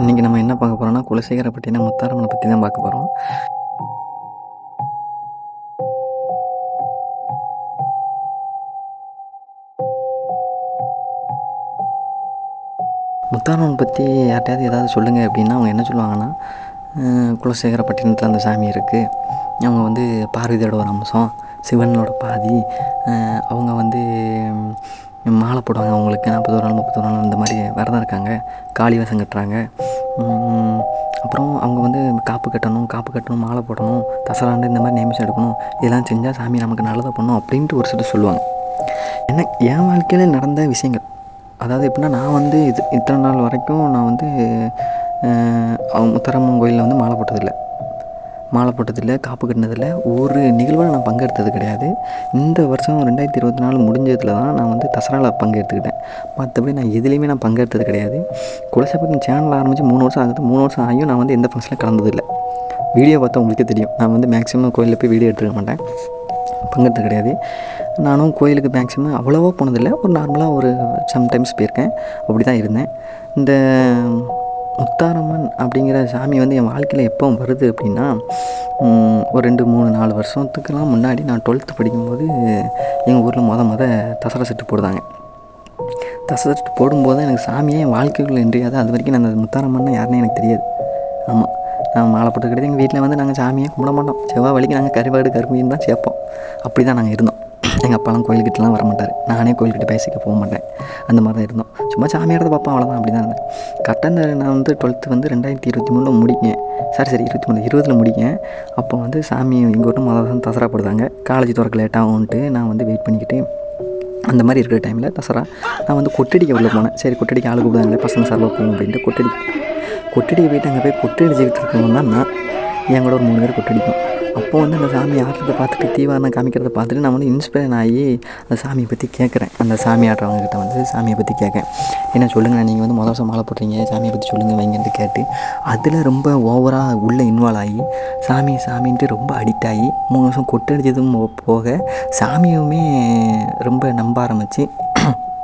இன்றைக்கி நம்ம என்ன பார்க்க போகிறோம்னா குலசேகரை பற்றின முத்தாரம்மனை பற்றி தான் பார்க்க போகிறோம் முத்தாரம்மன் பற்றி யார்ட்டையாவது ஏதாவது சொல்லுங்கள் அப்படின்னா அவங்க என்ன சொல்லுவாங்கன்னா குலசேகர பட்டினத்தில் அந்த சாமி இருக்குது அவங்க வந்து பார்வதியோட ஒரு அம்சம் சிவனோட பாதி. அவங்க வந்து மாலை போடுவாங்க அவங்களுக்கு. நாற்பத்தோரு நாள் முப்பத்தொரு நாள் இந்த மாதிரி விரதம் இருக்காங்க. காளி வேஷம் கட்டுறாங்க. அப்புறம் அவங்க வந்து காப்பு கட்டணும் காப்பு கட்டணும் மாலை போடணும் தசராண்டு இந்த மாதிரி நேமிஷம் எடுக்கணும் இதெல்லாம் செஞ்சால் சாமி நமக்கு நல்லதாக பண்ணும் அப்படின்ட்டு ஒரு சிலர் சொல்லுவாங்க. என்ன என் வாழ்க்கையில் நடந்த விஷயங்கள். அதாவது எப்படின்னா நான் வந்து இது இத்தனை நாள் வரைக்கும் நான் வந்து அவங்க முத்தாரம்மன் கோயிலில் வந்து மாலை போட்டதில்லை. மாலை போட்டதில்லை காப்பு கட்டினதில்லை. ஒரு நிகழ்வில் நான் பங்கெடுத்தது கிடையாது. இந்த வருஷம் ரெண்டாயிரத்தி இருபத்தி நாலு முடிஞ்சதில் தான் நான் வந்து தசராவில் பங்கெடுத்துக்கிட்டேன். மற்றபடி நான் எதுலேயுமே நான் பங்கெடுத்தது கிடையாது. குலசபத்தின் சேனல் ஆரம்பித்து மூணு வருஷம் ஆகுது. மூணு வருஷம் ஆகியும் நான் வந்து எந்த ஃபங்க்ஷனில் கலந்ததில்லை. வீடியோ பார்த்தா உங்களுக்கே தெரியும். நான் வந்து மேக்ஸிமம் கோயிலில் போய் வீடியோ எடுத்துக்க மாட்டேன். பங்கெடுத்து கிடையாது. நானும் கோயிலுக்கு மேக்ஸிமம் அவ்வளோவா போனதில்லை. ஒரு நார்மலாக ஒரு சம்டைம்ஸ் போயிருக்கேன். அப்படி தான் இருந்தேன். இந்த முத்தாரம்மன் அப்படிங்கிற சாமி வந்து என் வாழ்க்கையில் எப்போ வருது அப்படின்னா ஒரு ரெண்டு மூணு நாலு வருஷத்துக்கெல்லாம் முன்னாடி நான் டுவெல்த்து படிக்கும்போது எங்கள் ஊரில் மொத மொதல் தசரா செட்டு போடுதாங்க. தசரா செட்டு போடும்போது தான் எனக்கு சாமியே என் வாழ்க்கைக்குள்ளே இன்றியாது அது வரைக்கும் நான் அந்த முத்தாரம்மன் யாருன்னு எனக்கு தெரியாது. ஆமாம் நான் மாலை போட்டு கிடையாது எங்கள் வீட்டில் வந்து நாங்கள் சாமியே கும்பிட மாட்டோம். செவ்வாய் வலிக்கு நாங்கள் கருவாடு கருமீன் தான் சேர்ப்போம். அப்படி தான் நாங்கள் இருந்தோம். எங்கள் அப்பாலாம் கோயிலுக்கிட்டலாம் வர மாட்டார் நானே கோயில்கிட்ட பேசிக்க போக மாட்டேன். அந்த மாதிரி தான் இருந்தோம். சும்மா சாமியாரதை பார்ப்போம் அவ்வளோதான் அப்படி தான் இருந்தேன். கரெக்டாக இந்த நான் வந்து டுவெல்த்து வந்து ரெண்டாயிரத்தி இருபத்தி மூணில் முடிக்கேன். சரி சரி இருபத்தி மூணு இருபதில் முடிக்கேன். அப்போ வந்து சாமி எங்கள் ஊரில் மொதல் தான் தசரா போடுதாங்க காலேஜ் திறக்க லேட் ஆகும்ன்ட்டு நான் வந்து வெயிட் பண்ணிக்கிட்டு அந்த மாதிரி இருக்கிற டைமில் தசரா நான் வந்து கொட்டடிக்கு உள்ளே போனேன். சரி கொட்டடிக்க ஆளு கூப்பிடுவாங்களே பசங்க சார்பாக போகும் அப்படின்ட்டு கொட்டடி கொட்டடிக்கு போயிட்டு அங்கே போய் கொட்டடி அடிச்சுக்கிட்டு தான் நான். என் கூட ஒரு மூணு பேர் கொட்டடிக்கும். அப்போ வந்து அந்த சாமி ஆடுறதை பார்த்துட்டு தீவாரம் காமிக்கிறத பார்த்துட்டு நான் வந்து இன்ஸ்பயர் ஆகி அந்த சாமியை பற்றி கேட்குறேன் அந்த சாமி ஆடுறவங்ககிட்ட வந்து சாமியை பற்றி கேட்கேன் என்ன சொல்லுங்கள் நீங்கள் வந்து முதல் வருஷம் மாலை போடுறீங்க சாமியை பற்றி சொல்லுங்கள் வைங்கன்ட்டு கேட்டு அதில் ரொம்ப ஓவராக உள்ளே இன்வால்வ் ஆகி சாமி சாமின்ட்டு ரொம்ப அடிக்ட் ஆகி மூணு வருஷம் கொட்டடிச்சதும் போக சாமியுமே ரொம்ப நம்ப ஆரம்பித்து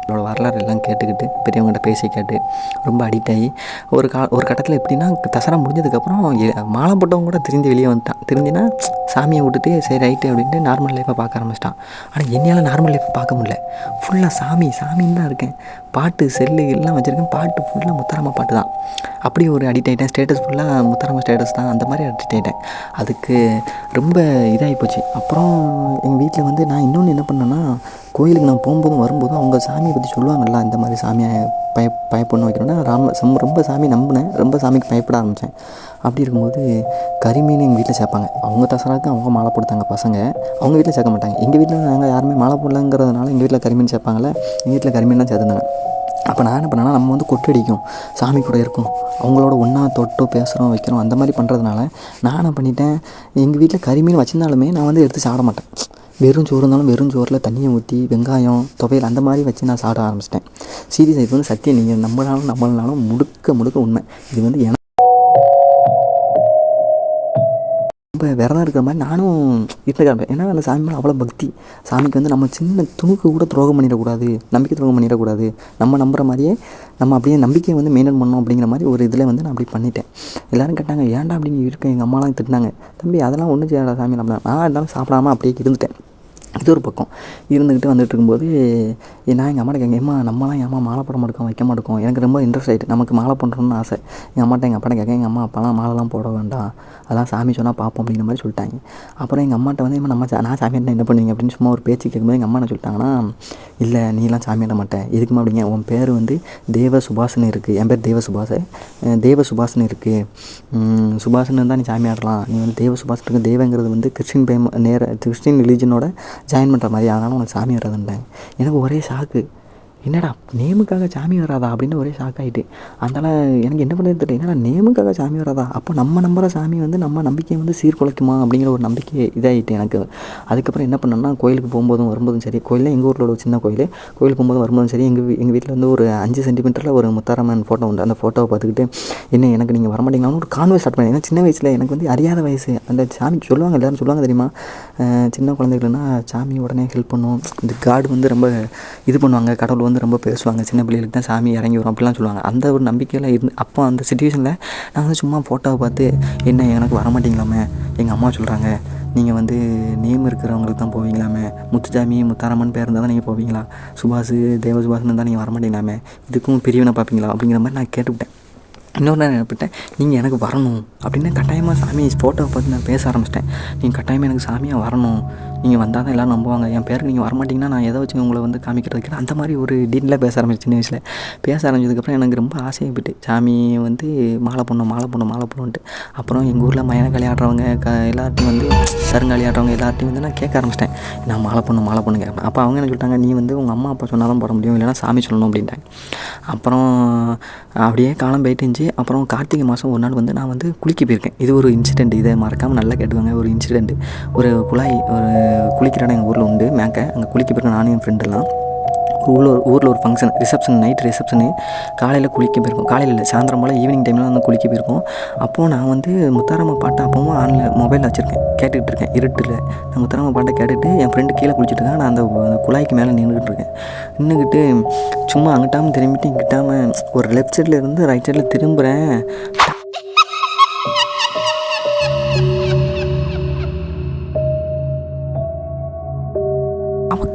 அவளோட வரலாறு எல்லாம் கேட்டுக்கிட்டு பெரியவங்ககிட்ட பேசி கேட்டு ரொம்ப அடிக்ட் ஆகி ஒரு கா ஒரு கட்டத்தில் எப்படின்னா தசரா முடிஞ்சதுக்கப்புறம் மாலை போட்டவங்க கூட திரிஞ்சு வெளியே வந்துட்டான். திருந்தினா சாமியை விட்டுட்டு சரி ரைட்டு அப்படின்ட்டு நார்மல் லைஃப்பை பார்க்க ஆரம்பிச்சிட்டான். ஆனால் என்னையால் நார்மல் லைஃப்பை பார்க்க முடியல. ஃபுல்லாக சாமி சாமின்னு தான் இருக்கேன். பாட்டு செல்லு எல்லாம் வச்சுருக்கேன். பாட்டு ஃபுல்லாக முத்தாரம்மா பாட்டு தான். அப்படி ஒரு அடிக்ட் ஆகிட்டேன் ஸ்டேட்டஸ் ஃபுல்லாக முத்தாரம்மா ஸ்டேட்டஸ் தான். அந்த மாதிரி அடிக்ட் ஆகிட்டேன் அதுக்கு ரொம்ப இதாகி போச்சு. அப்புறம் எங்கள் வீட்டில் வந்து நான் இன்னொன்று என்ன பண்ணேன்னா கோயிலுக்கு நான் போகும்போதும் வரும்போதும் அவங்க சாமியை பற்றி சொல்லுவாங்கல்ல இந்த மாதிரி சாமியை பய பயப்படணும் வைக்கணும்னா ராம சம் ரொம்ப சாமி நம்பினேன். ரொம்ப சாமிக்கு பயப்பட ஆரம்பித்தேன் அப்படி இருக்கும்போது கரிமீன் எங்கள் வீட்டில் சேர்ப்பாங்க. அவங்க தசராக்கு அவங்க மாலை போடுத்தாங்க பசங்க. அவங்க வீட்டில் சேர்க்க மாட்டாங்க. எங்கள் வீட்டில் நாங்கள் யாருமே மாலை போடலங்கிறதுனால எங்கள் வீட்டில் கரிமீன் சேர்ப்பாங்களே எங்கள் வீட்டில் கரிமீன் தான் சேர்த்துருந்தாங்க அப்போ நான் என்ன பண்ணேன்னா நம்ம வந்து கொட்டடிக்கும் சாமி கூட இருக்கும். அவங்களோட ஒன்றா தொட்டு பேசுகிறோம் வைக்கிறோம் அந்த மாதிரி பண்ணுறதுனால நான் என்ன பண்ணிட்டேன் எங்கள் வீட்டில் கறிமீன் வச்சிருந்தாலுமே நான் வந்து எடுத்து சாப்பிட மாட்டேன். வெறும் சோறு இருந்தாலும் வெறும் சோறில் தண்ணியை ஊற்றி வெங்காயம் துவையல் அந்த மாதிரி வச்சு நான் சாப்பிட ஆரம்பிச்சிட்டேன். சீரியஸ் இது வந்து சத்தியம் நீங்கள் நம்மளாலும் நம்மளாலும் முழுக்க முழுக்க உண்மை. இது வந்து எனக்கு ரொம்ப விரதம் இருக்கிற மாதிரி நானும் இருந்துக்கிறேன் ஏன்னா அந்த சாமி மேலே அவ்வளோ பக்தி. சாமிக்கு வந்து நம்ம சின்ன துணுக்கு கூட துரோகம் பண்ணிடக்கூடாது. நம்பிக்கை துரோகம் பண்ணிடக்கூடாது. நம்ம நம்புற மாதிரியே நம்ம அப்படியே நம்பிக்கையை வந்து மெயின்டைன் பண்ணோம் அப்படிங்கிற மாதிரி ஒரு இதில் வந்து நான் அப்படி பண்ணிட்டேன். எல்லோரும் கேட்டாங்க ஏன்டா அப்படின்னு இருக்கேன் எங்கள் அம்மாலாம் திட்டினாங்க. தம்பி அதெல்லாம் ஒன்றும் செய்யாத சாமி நம்ம நான் இருந்தாலும் சாப்பிடாம அப்படியே இருந்துட்டேன். இது ஒரு பக்கம். இருந்துக்கிட்டு வந்துட்டு இருக்கும்போது நான் எங்கள் அம்மாட்ட கேட்க அம்மா நம்மளாம் என் அம்மா மாலை போட மாட்டோம் வைக்க மாட்டோம். எனக்கு ரொம்ப இன்ட்ரெஸ்ட் ஆகிட்டு நமக்கு மாலை பண்ணுறோன்னு ஆசை. எங்கள் அம்மாட்ட எங்கள் அப்பாட்ட கேட்க எங்கள் அம்மா அப்பாலாம் மாலைலாம் போட வேண்டாம். அதெல்லாம் சாமி சொன்னால் பார்ப்போம் அப்படிங்கிற மாதிரி சொல்லிட்டாங்க. அப்புறம் எங்கள் அம்மாட்ட வந்து நம்ம நான் சாமி என்ன பண்ணுவீங்க? அப்படின்னு சும்மா ஒரு பேச்சு கேட்கும்போது எங்கள் அம்மா என்ன சொல்லிட்டாங்கன்னா இல்லை நீலாம் சாமி ஆட மாட்டேன் எதுக்குமா அப்படிங்க? உன் பேர் வந்து தேவ சுபாஷன் இருக்குது என் பேர் தேவ சுபாஷ். தேவ சுபாஷன் இருக்குது சுபாஷன் தான் நீ சாமி ஆடலாம். நீ வந்து தேவ சுபாஷன் இருக்கு. தேவங்கிறது வந்து கிறிஸ்டின் பேம நேர கிறிஸ்டின் ரிலீஜனோட ஜாயின் பண்ணுற மாதிரி அதனால் உனக்கு சாமி வராதுன்ட்டாங்க எனக்கு ஒரே ஷாக்கு என்னடா நேமுக்காக சாமி வராதா? அப்படின்னு ஒரே ஷாக் ஆகிட்டு அதனால் எனக்கு என்ன பண்ணுறது தெரியல. என்னடா நேமுக்காக சாமி வராதா? அப்போ நம்ம நம்புகிற சாமி வந்து நம்ம நம்பிக்கையை வந்து சீர்குலைக்குமா? அப்படிங்கிற ஒரு நம்பிக்கை இதாகிட்டு எனக்கு. அதுக்கப்புறம் என்ன பண்ணோம்னா கோயிலுக்கு போகும்போதும் வரும்போதும் சரி கோயிலில் எங்கள் ஊரில் ஒரு சின்ன கோயில். கோயிலுக்கு போகும்போது வரும்போதும் சரி எங்கள் எங்கள் வீட்டில் வந்து ஒரு அஞ்சு சென்டிமீட்டரில் ஒரு முத்தாரம்மன் ஃபோட்டோ உண்டு. அந்த ஃபோட்டோவை பார்த்துக்கிட்டு என்ன எனக்கு நீங்கள் வரமாட்டீங்களான்னு ஒரு கான்வெர்ஸ் ஸ்டார்ட் பண்ணேன். ஏன்னா சின்ன வயசில் எனக்கு வந்து அறியாத வயசு. அந்த சாமி சொல்லுவாங்க எல்லாரும் சொல்லுவாங்க தெரியுமா? சின்ன குழந்தைகள்னா சாமி உடனே ஹெல்ப் பண்ணும். இந்த காடு வந்து ரொம்ப இது பண்ணுவாங்க கடவுள் வந்து வந்து ரொம்ப பேசுவாங்க. சின்ன பிள்ளைகளுக்கு தான் சாமி இறங்கி வரும். அப்படிலாம் சொல்லுவாங்க. அந்த ஒரு நம்பிக்கையில் இருந்து அப்போ அந்த சுச்சுவேஷனில் நான் வந்து சும்மா ஃபோட்டோவை பார்த்து என்ன எனக்கு வர மாட்டீங்களாமே எங்கள் அம்மா சொல்கிறாங்க நீங்கள் வந்து நேம் இருக்கிறவங்களுக்கு தான் போவீங்களாமே? முத்துசாமி முத்தாரம்மன் பேர் இருந்தால் தான் நீங்கள் போவீங்களா? சுபாஷ் தேவ சுபாஷ்னு இருந்தால் நீங்கள் வரமாட்டீங்களாமே? இதுக்கும் பிரிவினை பார்ப்பீங்களா? அப்படிங்கிற மாதிரி நான் கேட்டுவிட்டேன். இன்னொரு நான் நினைப்பிட்டேன் நீங்கள் எனக்கு வரணும். அப்படின்னு கட்டாயமாக சாமி ஃபோட்டோவை பார்த்து நான் பேச ஆரம்பிச்சிட்டேன். நீங்கள் கட்டாயமாக எனக்கு சாமியாக வரணும். நீங்கள் வந்தால் தான் எல்லோரும் நம்புவாங்க. என் பேருக்கு நீங்கள் வரமாட்டிங்கன்னா நான் எதை வச்சு உங்களை வந்து காமிக்கிறதுக்கு? அந்த மாதிரி ஒரு டீட்டெயிலாக பேச ஆரம்பிச்சு சின்ன வயசில். பேச ஆரம்பிச்சதுக்கப்புறம் எனக்கு ரொம்ப ஆசையாக போயிட்டு சாமி வந்து மாலை போடணும் மாலை போடணும் மாலை போடணுன்ட்டு அப்புறம் எங்கள் ஊரில் மயனக்காளி ஆடுறவங்க க எல்லார்ட்டையும் வந்து கருங்காலி ஆடுறவங்க எல்லார்ட்டையும் வந்து நான் கேட்க ஆரம்பிச்சிட்டேன். நான் மாலை பண்ணும் மாலை போடணும் கேட்பேன். அப்போ அவங்க என்ன சொல்லிட்டாங்க நீ வந்து உங்கள் அம்மா அப்பா சொன்னால் தான் போட முடியும் இல்லைன்னா சாமி சொல்லணும் அப்படின்ட்டாங்க. அப்புறம் அப்படியே காலம் போயிட்டு இருந்துச்சு. அப்புறம் கார்த்திகை மாதம் ஒரு நாள் வந்து நான் வந்து குளிக்க போயிருக்கேன் இது ஒரு இன்சிடெண்ட் இதை மறக்காமல் நல்லா கேட்டுவாங்க ஒரு இன்சிடெண்ட் ஒரு குழாய் ஒரு குளிக்கிற எங்கள் ஊரில் உண்டு மேக்க. அங்கே குளிக்க போயிருக்கேன் நானும் என் ஃப்ரெண்டெல்லாம் ஊரில் ஒரு ஊரில் ஒரு ஃபங்க்ஷன் ரிசப்ஷன் நைட் ரிசப்ஷனு காலையில் குளிக்க போயிருக்கோம் காலையில் இல்லை சாயந்தரம் போல் ஈவினிங் டைமில் வந்து குளிக்க போயிருக்கோம் அப்போது நான் வந்து முத்தாரம்மா பாட்டை அப்பவும் ஆன்லைன் மொபைலில் வச்சுருக்கேன். கேட்டுக்கிட்டு இருக்கேன். இருட்டில். நான் முத்தாரம்மா பாட்டை கேட்டுட்டு என் ஃப்ரெண்டு கீழே குளிச்சுட்டு இருக்கேன். நான் அந்த அந்த குழாய்க்கு மேலே நின்றுக்கிட்டு இருக்கேன். நின்றுக்கிட்டு சும்மா அங்கிட்டாமல் திரும்பிட்டு இங்கிட்டாமல் ஒரு லெஃப்ட் சைடில் இருந்து ரைட் சைடில் திரும்புகிறேன்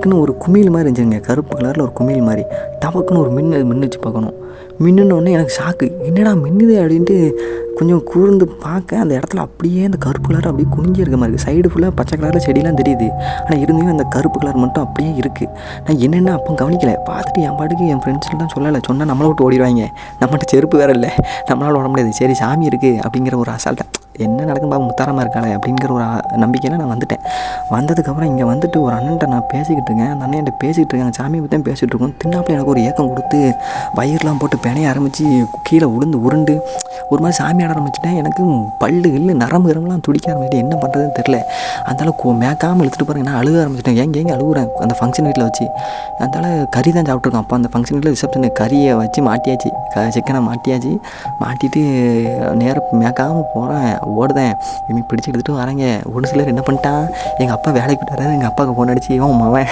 டக்குன்னு ஒரு குமிழ் மாதிரி இருந்துச்சுங்க. கருப்பு கலரில் ஒரு குமிழ் மாதிரி. டபக்குன்னு ஒரு மின்னு மின்னுச்சு பார்க்கணும். மின்னுனோடனே எனக்கு ஷாக்கு என்னடா மின்னுது அப்படின்ட்டு கொஞ்சம் கூர்ந்து பார்க்க அந்த இடத்துல அப்படியே அந்த கருப்பு கலர் அப்படியே குனிஞ்சி இருக்க. மாதிரி இருக்குது சைடு ஃபுல்லாக பச்சை கலரில் செடியெலாம் தெரியுது. ஆனால் இருந்தும் அந்த கருப்பு கலர் மட்டும் அப்படியே இருக்குது நான் என்னென்ன அப்போ கவனிக்கல. பார்த்துட்டு என் பாட்டுக்கு என் ஃப்ரெண்ட்ஸ்லாம் சொல்லலை. சொன்னால் நம்மளை விட்டு ஓடிடுவாங்க. நம்மகிட்ட செருப்பு வேறு இல்லை. நம்மளால் ஓட முடியாது. சரி சாமி இருக்குது அப்படிங்கிற ஒரு அசால்ட்டை என்ன நடக்கும் பாப்பா முத்தாரமாக இருக்காளே அப்படிங்கிற ஒரு நம்பிக்கையில் நான் வந்துட்டேன். வந்ததுக்கப்புறம் இங்கே வந்துட்டு ஒரு அண்ணன்ட்ட நான் பேசிக்கிட்டு இருக்கேன். அந்த அண்ணன் பேசிகிட்டு இருக்கேன் சாமியை பற்றி தான் பேசிகிட்டு இருக்கோம். தின்னாப்பில் எனக்கு ஒரு ஏக்கம் கொடுத்து வயிறுலாம் போட்டு பிணைய ஆரம்பித்து கீழே உளுந்து உருண்டு ஒரு மாதிரி சாமி ஆட ஆரம்பிச்சிட்டேன். எனக்கு பல்லு இல்லை நரம்பு கிரம்பெல்லாம் துடிக்க ஆரம்பிச்சிட்டு என்ன பண்ணுறதுன்னு தெரில அந்தால கோ மேக்காமல் இழுத்துட்டு போகிறேன் நான் அழுக ஆரம்பிச்சிட்டேன். ஏங்க ஏங்க அழுகுறேன் அந்த ஃபங்க்ஷன் வீட்டில் வச்சு. அந்தால கறி தான் சாப்பிட்ருக்கோம் அப்போ அந்த ஃபங்க்ஷன் வீட்டில் ரிசப்ஷன் கறியை வச்சு மாட்டியாச்சு. க சிக்கனை மாட்டியாச்சு. மாட்டிட்டு நேராக மேக்காமல் போகிறேன் ஓடுதேன். இவன் பிடிச்சி எடுத்துகிட்டு வராங்க. ஒரு சிலர் என்ன பண்ணிட்டான்? எங்கள் அப்பா வேலைக்கு போயிட்டாரு எங்கள் அப்பாவுக்கு ஃபோன் அடிச்சு இவன் மாவன்.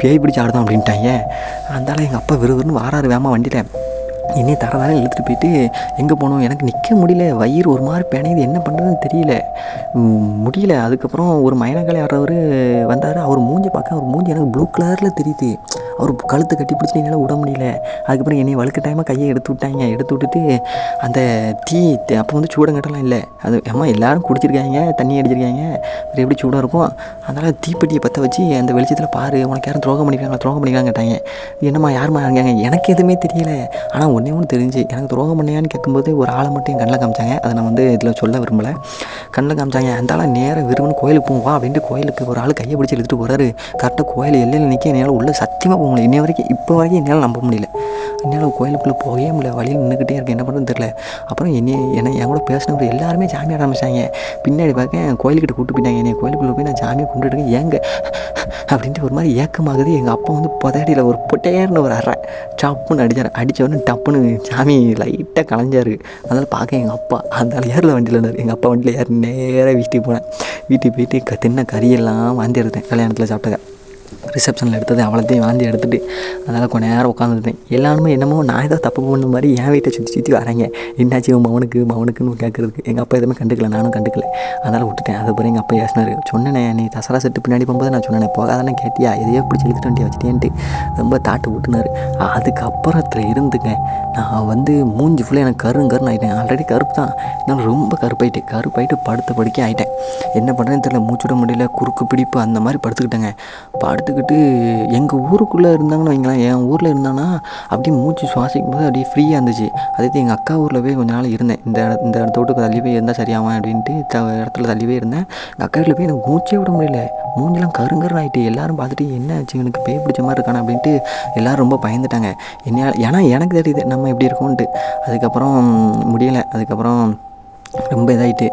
பேய் பிடிச்சி ஆடுதான் அப்படின்ட்டாங்க அதனால எங்கள் அப்பா விறுவிறுன்னு வாராரு. வேமா வண்டியில். என்னை தர இழுத்துட்டு போயிட்டு எங்கே போனோம்? எனக்கு நிற்க முடியல. வயிறு ஒரு மாதிரி பிணையுது. என்ன பண்ணுறதுன்னு தெரியல. முடியல. அதுக்கப்புறம் ஒரு மயனக்காளி ஆடுறவர் வந்தார். அவர் மூஞ்சி பார்க்க அவர் மூஞ்சி எனக்கு ப்ளூ கலரில் தெரியுது. அவர் கழுத்தை கட்டி பிடிச்சி என்னால் விட முடியல. அதுக்கப்புறம் என்னை வழுக்க டைமாக கையை எடுத்து விட்டாங்க. எடுத்து விட்டுட்டு அந்த தீ அப்போ வந்து சூடங்கட்டெல்லாம் இல்லை. அது அம்மா எல்லாரும் குடிச்சிருக்காங்க. தண்ணி அடிச்சிருக்காங்க. அப்புறம் எப்படி சூடாக இருக்கும்? அதனால் தீப்பெட்டியை பற்ற வச்சு அந்த வெளிச்சத்தில் பாரு. உனக்கு யாரும் துரோகம் பண்ணிருக்காங்க துரோகம் பண்ணிக்கிறாங்கட்டாங்க கேட்டாங்க என்னம்மா யாரும்மா இருக்காங்க எனக்கு எதுவுமே தெரியல. ஆனால் ஒன்றே ஒன்று தெரிஞ்சு எனக்கு துரோகம் பண்ணியான்னு கேட்கும்போது ஒரு ஆளை மட்டும் என் கண்ணில் காமிச்சாங்க. அதை நான் வந்து இதில் சொல்ல விரும்பலை. கண்ணில் காமிச்சாங்க அந்த ஆளை நேராக விரும்புன்னு கோயிலுக்கு போவோம் வா அப்படின்ட்டு கோயிலுக்கு ஒரு ஆள் கையை பிடிச்சி எடுத்துகிட்டு போகிறாரு கரெக்டாக கோயில் எல்லையில் நிற்க என்னால் உள்ள சத்தியமாக போக முடியல. இன்னை வரைக்கும் இப்போ வரைக்கும் என்னால் நம்ப முடியல. என்னால் கோயிலுக்குள்ளே போகவே முடியல. வழியில் நின்றுக்கிட்டே இருக்கு என்ன பண்ணுறது தெரில அப்புறம் என்னை என்னை என் கூட பேசினவர் எல்லாருமே ஜாமியாக ஆட ஆரம்பிச்சாங்க. பின்னாடி பார்க்க கோயிலுக்கிட்ட கூப்பிட்டு போயிட்டாங்க. என்னை கோயிலுக்குள்ளே போய் நான் சாமியை கும்பிட்டுருக்கேன் ஏங்க? அப்படின்ட்டு ஒரு மாதிரி ஏக்கமாகுது. எங்கள் அப்பா வந்து புதையடியில் ஒரு பொட்டையார்னு ஒரு அறை. டப்புன்னு அடித்தார் அடித்த உடனே டப்புன்னு சாமி லைட்டாக கலைஞ்சார். அதனால் பார்க்க எங்கள் அப்பா. அந்த ஏரில் வண்டியில் இருந்தார். எங்கள் அப்பா வண்டியில் ஏறி நேராக வீட்டுக்கு போனேன். வீட்டுக்கு போயிட்டு க தின்ன கறியெல்லாம் வாந்தி கல்யாணத்தில் சாப்பிட்டதை. ரிசப்ஷனில் எடுத்தது அவ்வளோத்தையும் வாந்தி எடுத்துட்டு அதனால் கொஞ்ச நேரம் உட்காந்துருந்தேன் எல்லாருமே என்னமோ நான் ஏதோ தப்பு பண்ண மாதிரி என் வீட்டை சுற்றி சுற்றி வராங்க என்னாச்சு மவனுக்கு மவனுக்குன்னு கேட்குறதுக்கு. எங்கள் அப்பா எதுவுமே கண்டுக்கல நானும் கண்டுக்கல. அதனால் விட்டுட்டேன். அதுக்கப்புறம் எங்கள் அப்பா ஏசினார். சொன்னேனே நீ தசரா செட்டு பின்னாடி போகும்போது நான் சொன்னேன் போகாதானே கேட்டியா? எதையோ பிடிச்சி இழுத்துட்டு வண்டியை வச்சுட்டேன்ட்டு. ரொம்ப தாட்டு விட்டுனாரு. அதுக்கப்புறத்தில் இருந்துங்க நான் வந்து மூஞ்சி ஃபுல்லாக எனக்கு கருங்கருன்னு ஆகிட்டேன் ஆல்ரெடி கருப்பு தான் நான் ரொம்ப கருப்பாயிட்டு கருப்பாயிட்டு படுத்த படுக்க ஆகிட்டேன் என்ன பண்ணுறேன்னு தெரியல. மூச்சு விட முடியல குறுக்கு பிடிப்பு அந்த மாதிரி படுத்துக்கிட்டேங்க. படுத்து பார்த்துக்கிட்டு எங்கள் ஊருக்குள்ளே இருந்தாங்கன்னு வைங்களேன் என் ஊரில் இருந்தாங்கன்னா அப்படியே மூச்சு சுவாசிக்கும் போது அப்படியே ஃப்ரீயாக இருந்துச்சு. அதே எங்கள் அக்கா ஊரில் போய் கொஞ்ச நாள் இருந்தேன். இந்த இந்த இடத்த விட்டு தள்ளி போய் இருந்தால் சரியாமா அப்படின்ட்டு இடத்துல தள்ளி போய் இருந்தேன். எங்கள் அக்கா வீட்டில் போய் எனக்கு மூச்சே விட முடியல. மூஞ்செல்லாம் கருங்கருன்னு ஆகிட்டு எல்லாரும் பார்த்துட்டு என்ன ஆச்சு? எனக்கு பேய் பிடிச்ச மாதிரி இருக்கானே? அப்படின்ட்டு எல்லோரும் ரொம்ப பயந்துட்டாங்க. என்ன ஏன்னா எனக்கு தெரியுது நம்ம எப்படி இருக்கோன்ட்டு அதுக்கப்புறம் முடியலை. அதுக்கப்புறம் ரொம்ப இதாகிட்டு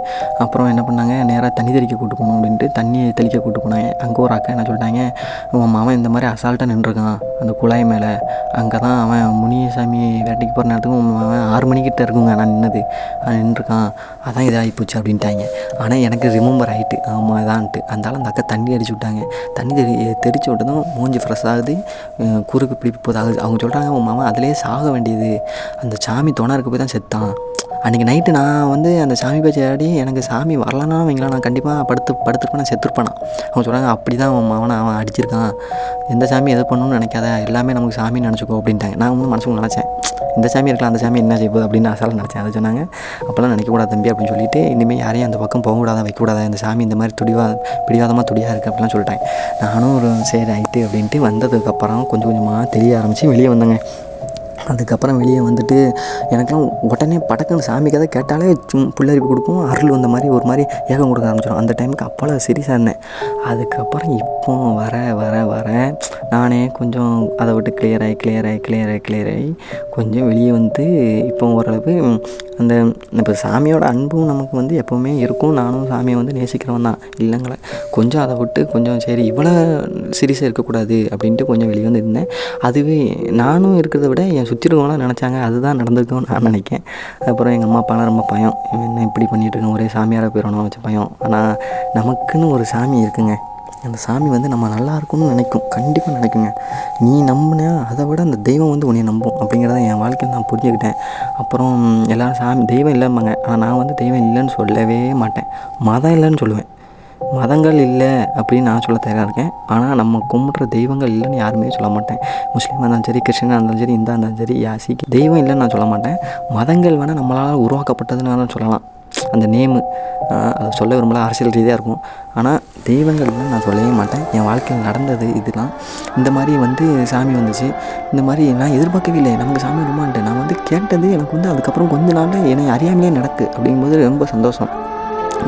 அப்புறம் என்ன பண்ணாங்க? நேராக தண்ணி தெளிக்க கூட்டு போகணும் அப்படின்ட்டு தண்ணியை தெளிக்க கூட்டு போனாங்க. அங்கே ஒரு அக்கா என்ன சொல்லிட்டாங்க? உன் மாமன் இந்த மாதிரி அசால்ட்டாக நின்றுருக்கான். அந்த குழாய் மேலே. அங்கே தான் அவன் முனியசாமி வேட்டைக்கு போகிற நேரத்துக்கு உன் ஆறு மணிக்கிட்ட இருக்குங்க. நான் நின்னது. அவன் நின்றுருக்கான். அதான் இதாகி போச்சு அப்படின்ட்டாங்க. ஆனால் எனக்கு ரிமெம்பர் ஆகிட்டு ஆமாம் இதான்ட்டு. அந்தாலும் அந்த அக்கா தண்ணி அடிச்சு விட்டாங்க. தண்ணி தெளி தெரிச்சு விட்டதும் மூஞ்சி ஃப்ரெஷ் ஆகுது. குறுக்கு பிடிப்பு போது ஆகுது. அவங்க சொல்கிறாங்க உன் மாவன் அதிலே சாக வேண்டியது. அந்த சாமி துணை இருக்க போய் தான் செத்தான். அன்றைக்கி நைட்டு நான் வந்து அந்த சாமி பேச்சு ஆடி எனக்கு சாமி வரலன்னா வைங்களேன். நான் கண்டிப்பாக படுத்து படுத்துருப்பேன். நான் செத்துருப்பேனா அவங்க சொல்கிறாங்க அப்படி தான் அவன் அவனை அவன் அடிச்சிருக்கான். எந்த சாமி எது பண்ணணும்னு நினைக்காத. எல்லாமே நமக்கு சாமி நினச்சிக்கோ அப்படின்ட்டாங்க. நான் வந்து மனசுக்கு நினச்சேன் இந்த சாமி இருக்கலாம். அந்த சாமி என்ன செய்ய போகுது அப்படின்னு அசால் நினச்சேன். அதை சொன்னாங்க. அப்போல்லாம் நினைக்கக்கூடாது தம்பி அப்படின்னு சொல்லிட்டு இனிமேல் யாரையும் அந்த பக்கம் போகக்கூடாது வைக்கக்கூடாது. இந்த சாமி இந்த மாதிரி துடிவா பிடிவாதமாக துடியாக இருக்குது அப்படிலாம் சொல்லிட்டாங்க. நானும் ஒரு சரி ஆகிட்டு அப்படின்ட்டு வந்ததுக்கப்புறம் கொஞ்சம் கொஞ்சமாக தெரிய ஆரம்பித்து வெளியே வந்தேங்க. அதுக்கப்புறம் வெளியே வந்துட்டு எனக்கெல்லாம் உடனே படக்குன்னு சாமி கதை கேட்டாலே சும் புல்லரிப்பு கொடுக்கும் அருள் வந்த மாதிரி ஒரு மாதிரி ஏகம் கொடுக்க ஆரம்பிச்சிடும். அந்த டைமுக்கு அப்போல்லாம் சீரியஸாக இருந்தேன். அதுக்கப்புறம் இப்போ வர வர வர நானே கொஞ்சம் அதை விட்டு கிளியர் ஆகி கிளியர் ஆகி கிளியர் ஆகி கிளியர் ஆகி கொஞ்சம் வெளியே வந்து இப்போ ஓரளவு அந்த இப்போ சாமியோட அன்பும் நமக்கு வந்து எப்போவுமே இருக்கும். நானும் சாமியை வந்து நேசிக்கிறவன் தான். இல்லைங்களே? கொஞ்சம் அதை விட்டு கொஞ்சம் சரி இவ்வளோ சீரியஸாக இருக்கக்கூடாது அப்படின்ட்டு கொஞ்சம் வெளியே வந்து இருந்தேன். அதுவே நானும் இருக்கிறத விட என் சுற்றி நினச்சாங்க. அதுதான் நடந்திருக்கும்னு நான் நினைக்கேன் அப்புறம் எங்கள் அம்மா அப்பாலாம் ரொம்ப பயம். இவன் என்ன இப்படி பண்ணிட்டு ஒரே சாமியாராக போயிடணும் வச்ச பயம். ஆனால் நமக்குன்னு ஒரு சாமி இருக்குங்க. அந்த சாமி வந்து நம்ம நல்லா இருக்கும்னு நினைக்கும். கண்டிப்பாக நினைக்குங்க. நீ நம்பினா அதை விட அந்த தெய்வம் வந்து உன்னை நம்பும் அப்படிங்கிறத என் வாழ்க்கையில் நான் புரிஞ்சுக்கிட்டேன். அப்புறம் எல்லாரும் சாமி தெய்வம் இல்லைம்பாங்க. ஆனால் நான் வந்து தெய்வம் இல்லைன்னு சொல்லவே மாட்டேன். மதம் இல்லைன்னு சொல்லுவேன். மதங்கள் இல்லை அப்படின்னு நான் சொல்ல தயாராக இருக்கேன். ஆனால் நம்ம கும்பிட்ற தெய்வங்கள் இல்லைன்னு யாருமே சொல்ல மாட்டேன். முஸ்லீமாக இருந்தாலும் சரி கிறிஸ்டினாக இருந்தாலும் சரி இந்தா இருந்தாலும் சரி யாசிக்கு தெய்வம் இல்லைன்னு நான் சொல்ல மாட்டேன். மதங்கள் வேணால் நம்மளால் உருவாக்கப்பட்டதுன்னு சொல்லலாம். அந்த நேமு அதை சொல்ல விரும்பல. அரசியல் ரீதியாக இருக்கும். ஆனால் தெய்வங்கள் இல்லைன்னு நான் சொல்லவே மாட்டேன். என் வாழ்க்கையில் நடந்தது இதெல்லாம் இந்த மாதிரி வந்து சாமி வந்துச்சு. இந்த மாதிரி நான் எதிர்பார்க்கவே இல்லை நமக்கு சாமி வருமான்ட்டு. நான் வந்து கேட்டது எனக்கு வந்து அதுக்கப்புறம் கொஞ்ச நாளில் என்னை அறியாமலே நடக்கு அப்படிங்கும்போது ரொம்ப சந்தோஷம்.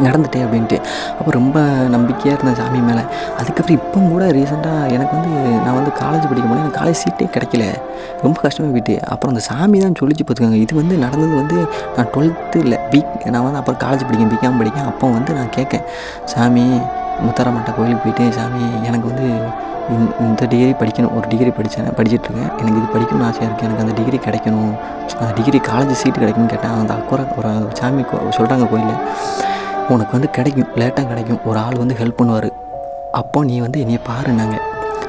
நடந்துட்டேன் அப்படின்ட்டு. அப்போ ரொம்ப நம்பிக்கையாக இருந்தேன் சாமி மேலே. அதுக்கப்புறம் இப்போ கூட ரீசெண்டாக எனக்கு வந்து நான் வந்து காலேஜ் படிக்கும் போது எனக்கு காலேஜ் சீட்டே கிடைக்கல. ரொம்ப கஷ்டமாக போயிட்டு. அப்புறம் அந்த சாமி தான் சொல்லிச்சு பார்த்துக்கோங்க இது வந்து நடந்தது வந்து நான் டுவெல்த்து இல்லை பிக் நான் வந்து அப்புறம் காலேஜ் படிக்கேன் பிகாம் படிக்கேன். அப்போ வந்து நான் கேட்கேன் சாமி முத்தாரமாட்ட கோயிலுக்கு போயிட்டு சாமி எனக்கு வந்து இந்த- டிகிரி படிக்கணும். ஒரு டிகிரி படித்தேன் படிச்சுட்ருக்கேன் எனக்கு இது படிக்கணும்னு ஆசையாக இருக்குது எனக்கு அந்த டிகிரி கிடைக்கணும். அந்த டிகிரி காலேஜ் சீட்டு கிடைக்கும்னு கேட்டேன். அந்த அக்குறை ஒரு சாமி சொல்கிறாங்க கோயிலில். உனக்கு வந்து கிடைக்கும் லேட்டாக கிடைக்கும். ஒரு ஆள் வந்து ஹெல்ப் பண்ணுவார். அப்போ நீ வந்து என்னையை பாருன்னாங்க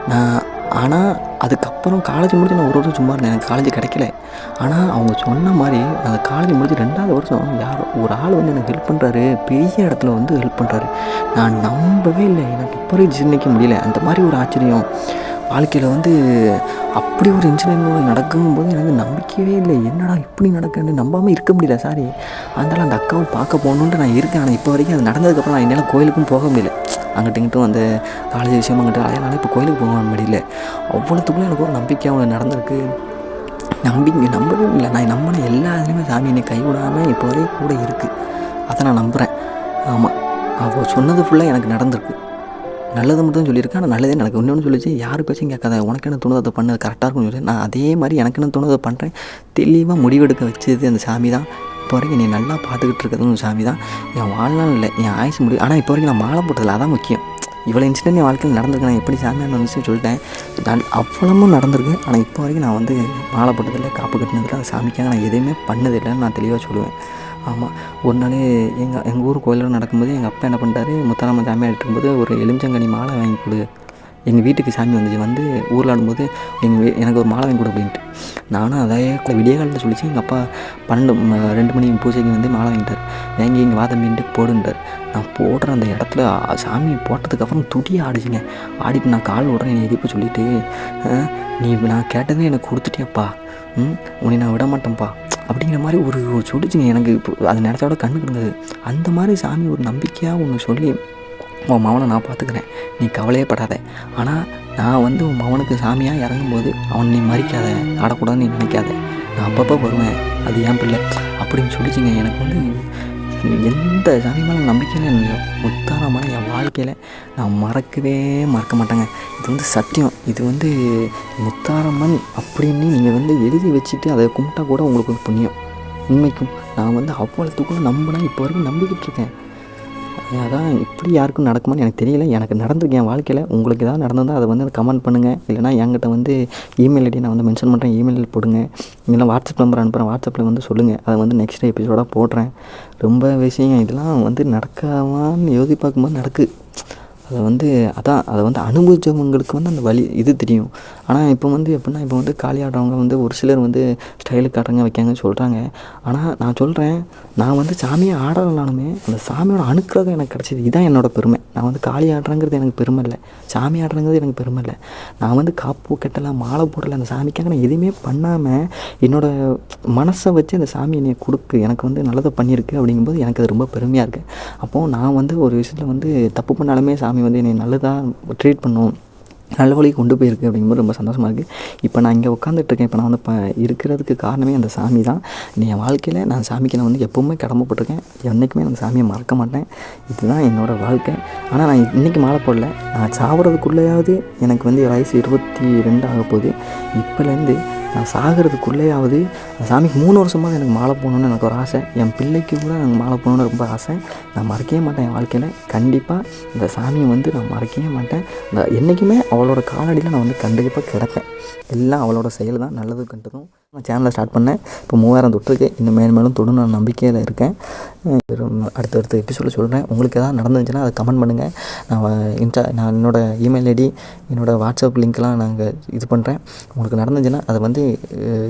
நான். ஆனால் அதுக்கப்புறம் காலேஜ் முடிஞ்சு நான் ஒரு வருஷம் சும்மா இருந்தேன். எனக்கு காலேஜ் கிடைக்கல. ஆனால் அவங்க சொன்ன மாதிரி அந்த காலேஜ் முடிஞ்சு ரெண்டாவது வருஷம் யாரோ ஒரு ஆள் வந்து எனக்கு ஹெல்ப் பண்ணுறாரு பெரிய இடத்துல வந்து ஹெல்ப் பண்ணுறாரு நான் நம்பவே இல்லை. எனக்கு இப்போ ஜீர்ணிக்க முடியல. அந்த மாதிரி ஒரு ஆச்சரியம். வாழ்க்கையில் வந்து அப்படி ஒரு இன்சிடென்ட் நடக்கும்போது எனக்கு நம்பிக்கையே இல்லை. என்னடா இப்படி நடக்குன்னு நம்பாமல் இருக்க முடியல சாரி. அதனால் அந்த அக்காவை பார்க்க போகணுன்ட்டு நான் இருக்கேன். ஆனால் இப்போ வரைக்கும் அது நடந்ததுக்கப்புறம் நான் என்னால் கோயிலுக்கும் போக முடியல. அங்கிட்ட இங்கிட்டும் அந்த காலேஜ் விஷயம் அங்கிட்ட அதனால் இப்போ கோயிலுக்கு போக முடியல. அவ்வளோத்துக்குள்ளே எனக்கு ஒரு நம்பிக்கை அவனுக்கு நடந்திருக்கு. நம்பிக்கை நம்பவே இல்லை நான் நம்பின எல்லா இதுலேயுமே சாமி என்னை கைவிடாமல் இப்போ வரையும் கூட இருக்குது அதை நான் நம்புகிறேன் ஆமாம் அவள் சொன்னது ஃபுல்லாக எனக்கு நடந்திருக்கு. நல்லது மட்டும் சொல்லியிருக்கேன் ஆனால் நல்லதே நடக்கும் இன்னொன்று சொல்லிச்சு யார் பேச்சும் கேட்காத உனக்கு என்ன தோணுது அதை பண்ணது கரெக்டாக இருக்கும்னு சொல்லி நான் அதே மாதிரி எனக்கு என்ன தோணுது அதை பண்ணுறேன் தெளிவாக முடிவெடுக்க வச்சது அந்த சாமி தான். இப்போ வரைக்கும் என்னை நல்லா பார்த்துக்கிட்டு இருக்கிறதும் அந்த சாமி தான். என் வாழ்நாள் இல்லை என் ஆயுசு முடிவு ஆனால் இப்போ வரைக்கும் நான் மாலை போட்டதில்ல அதான் முக்கியம். இவ்வளோ இன்சிடென்ட் என் வாழ்க்கையில் நடந்திருக்கு நான் எப்படி சாமியாக நடந்துச்சு சொல்லிட்டேன். நான் அவ்வளவும் நடந்திருக்கு ஆனால் இப்போ வரைக்கும் நான் வந்து மாலை போட்டதில்லை காப்பு கட்டினதில்லை அந்த சாமிக்காக நான் எதுவுமே பண்ணதில்லைன்னு நான் தெளிவாக சொல்லுவேன். ஆமாம் ஒரு நாள் எங்கள் எங்கள் ஊர் கோயிலில் நடக்கும்போது எங்கள் அப்பா என்ன பண்ணிட்டாரு? முத்தாராம சாமி இருக்கும்போது ஒரு எலுமிச்சங்கனி மாலை வாங்கி கொடு. எங்கள் வீட்டுக்கு சாமி வந்துச்சு. வந்து ஊரில் ஆடும்போது எங்கள் வீ எனக்கு ஒரு மாலை வாங்கி கொடு அப்படின்ட்டு. நானும் அதே விடிய காலத்தில் சொல்லிச்சு. எங்கள் அப்பா பன்னெண்டு ரெண்டு மணி பூஜைக்கு வந்து மாலை வாங்கிட்டார். வாங்கி இங்கே வாதம்பின்ட்டு போடுன்ட்டார். நான் போடுற அந்த இடத்துல சாமி போட்டதுக்கப்புறம் துடியாக ஆடிச்சுங்க. ஆடிட்டு நான் கால் விட்றேன் என்னை எதிர்ப்பு சொல்லிவிட்டு நீ நான் கேட்டதே எனக்கு கொடுத்துட்டியாப்பா. ம் உன்னை நான் விட மாட்டேன்ப்பா அப்படிங்கிற மாதிரி ஒரு சொல்லிச்சுங்க. எனக்கு இப்போ அது நினச்சோட கண்ணுக்கு இருந்தது அந்த மாதிரி சாமி ஒரு நம்பிக்கையாக ஒன்று சொல்லி உன் மவனை நான் பார்த்துக்கிறேன். நீ கவலையே படாத. ஆனால் நான் வந்து உன் மவனுக்கு சாமியாக இறங்கும்போது அவனை நீ மறிக்காத. ஆடக்கூடாதுன்னு நீ நினைக்காத. நான் அப்பப்போ வருவேன். அது ஏன் பிள்ளை. அப்படின்னு சொல்லிச்சுங்க. எனக்கு வந்து எந்த சாமி மேலே நம்பிக்கையில இல்லையோ முத்தாரமான என் வாழ்க்கையில் நான் மறக்கவே மறக்க மாட்டேங்க. இது வந்து சத்தியம். இது வந்து முத்தாரம்மன் அப்படின்னு நீங்கள் வந்து எழுதி வச்சுட்டு அதை கும்பிட்டா கூட உங்களுக்கு ஒரு புண்ணியம். உண்மைக்கும். நான் வந்து அவ்வளோத்துக்குள்ளே நம்பினா இப்போ வரைக்கும் நம்பிக்கிட்டு இருக்கேன். அதான் இப்படி யாருக்கும் நடக்குமான்னு எனக்கு தெரியல. எனக்கு நடந்திருக்கு என் வாழ்க்கையில் உங்களுக்கு ஏதாவது நடந்திருந்தால் அதை வந்து கமெண்ட் பண்ணுங்கள் இல்லைனா என்கிட்ட வந்து இமெயில் ஐடி நான் வந்து மென்ஷன் பண்ணுறேன் இமெயில் போடுங்க. இல்லைனா வாட்ஸ்அப் நம்பர் அனுப்புகிறேன் வாட்ஸ்அப்பில் வந்து சொல்லுங்கள் அதை வந்து நெக்ஸ்ட் எபிசோடாக போடுறேன். ரொம்ப விஷயம் இதெல்லாம் வந்து நடக்காமான்னு யோசி பார்க்கும்போது நடக்குது அதை வந்து அதான் அதை வந்து அனுபவித்தவங்களுக்கு வந்து அந்த வழி இது தெரியும். ஆனால் இப்போ வந்து எப்படின்னா இப்போ வந்து காளி ஆடுறவங்க வந்து ஒரு சிலர் வந்து ஸ்டைலுக்கு காட்டுறாங்க வைக்காங்கன்னு சொல்கிறாங்க ஆனால் நான் சொல்கிறேன் நான் வந்து சாமியை ஆடலைனாலுமே அந்த சாமியோட அணுக்கிறதும் எனக்கு கிடச்சிது. இதுதான் என்னோடய பெருமை. நான் வந்து காளி ஆடுறேங்கிறது எனக்கு பெருமை இல்லை. சாமி ஆடுறங்கிறது எனக்கு பெருமை இல்லை. நான் வந்து காப்பு கட்டலை மாலை போடலை அந்த சாமிக்காக நான் எதுவுமே பண்ணாமல் என்னோடய மனசை வச்சு அந்த சாமி என்னை கொடுக்கு எனக்கு வந்து நல்லதை பண்ணியிருக்கு அப்படிங்கும்போது எனக்கு அது ரொம்ப பெருமையாக இருக்குது அப்போது நான் வந்து ஒரு விஷயத்தில் வந்து தப்பு பண்ணாலுமே சாமி வந்து என்னை நல்லதாக ட்ரீட் பண்ணும் நல்ல வழிக்கு கொண்டு போயிருக்கு அப்படிங்கும்போது ரொம்ப சந்தோஷமாக இருக்குது இப்போ நான் இங்கே உட்காந்துட்ருக்கேன் இப்போ நான் வந்து இப்போ இருக்கிறதுக்கு காரணமே அந்த சாமி தான். என் வாழ்க்கையில் நான் சாமிக்கு நான் வந்து எப்போவுமே கடமைப்பட்டிருக்கேன். என்றைக்குமே அந்த சாமியை மறக்க மாட்டேன். இதுதான் என்னோடய வாழ்க்கை. ஆனால் நான் இன்றைக்கி மாலை போடல. நான் சாப்பிட்றதுக்குள்ளேயாவது எனக்கு வந்து வயசு இருபத்தி ரெண்டு ஆக போகுது இப்போலேருந்து நான் சாகிறதுக்குள்ளேயாவது அந்த சாமிக்கு மூணு வருஷமாக எனக்கு மாலை போகணுன்னு எனக்கு ஒரு ஆசை. என் பிள்ளைக்கு கூட எனக்கு மாலை போகணுன்னு ரொம்ப ஆசை. நான் மறக்கவே மாட்டேன் என் வாழ்க்கையில். கண்டிப்பாக இந்த சாமியை வந்து நான் மறக்கவே மாட்டேன். இந்த என்றைக்குமே அவளோட காலடியில் நான் வந்து கண்டிப்பாக கிடப்பேன். எல்லாம் அவளோட செயல் தான் நல்லது கண்டதும் நான் சேனலை ஸ்டார்ட் பண்ணேன். இப்போ மூவாயிரம் தொட்டிருக்கு இன்னும் மேலும் மேலும் தொடும் நான் நம்பிக்கையில் இருக்கேன். அடுத்தடுத்த எபிசோட சொல்கிறேன் உங்களுக்கு எதாவது நடந்துச்சுன்னா அதை கமெண்ட் பண்ணுங்கள் நான் இன்ஸ்டா நான் என்னோடய இமெயில் ஐடி என்னோடய வாட்ஸ்அப் லிங்க்லாம் நாங்கள் இது பண்ணுறேன் உங்களுக்கு நடந்துச்சுன்னா அதை வந்து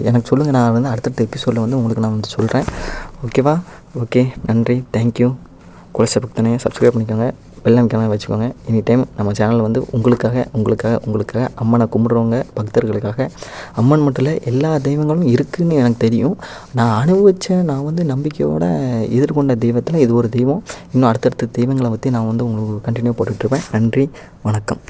எனக்கு சொல்லுங்கள் நான் வந்து அடுத்தடுத்த எபிசோடில் வந்து உங்களுக்கு நான் வந்து சொல்கிறேன் ஓகேவா ஓகே நன்றி. தேங்க்யூ குலசபக்தனே சப்ஸ்கிரைப் பண்ணிக்கோங்க. பெல் ஐக்கான வச்சுக்கோங்க. எனி டைம் நம்ம சேனல் வந்து உங்களுக்காக உங்களுக்காக உங்களுக்காக அம்மனை கும்பிட்றவங்க பக்தர்களுக்காக அம்மன் மட்டும் இல்லை எல்லா தெய்வங்களும் இருக்குதுன்னு எனக்கு தெரியும். நான் அனுபவித்த நான் வந்து நம்பிக்கையோடு எதிர்கொண்ட தெய்வத்தில் இது ஒரு தெய்வம். இன்னும் அடுத்தடுத்த தெய்வங்களை பற்றி நான் வந்து உங்களுக்கு கண்டினியூ போட்டுட்ருப்பேன் நன்றி வணக்கம்.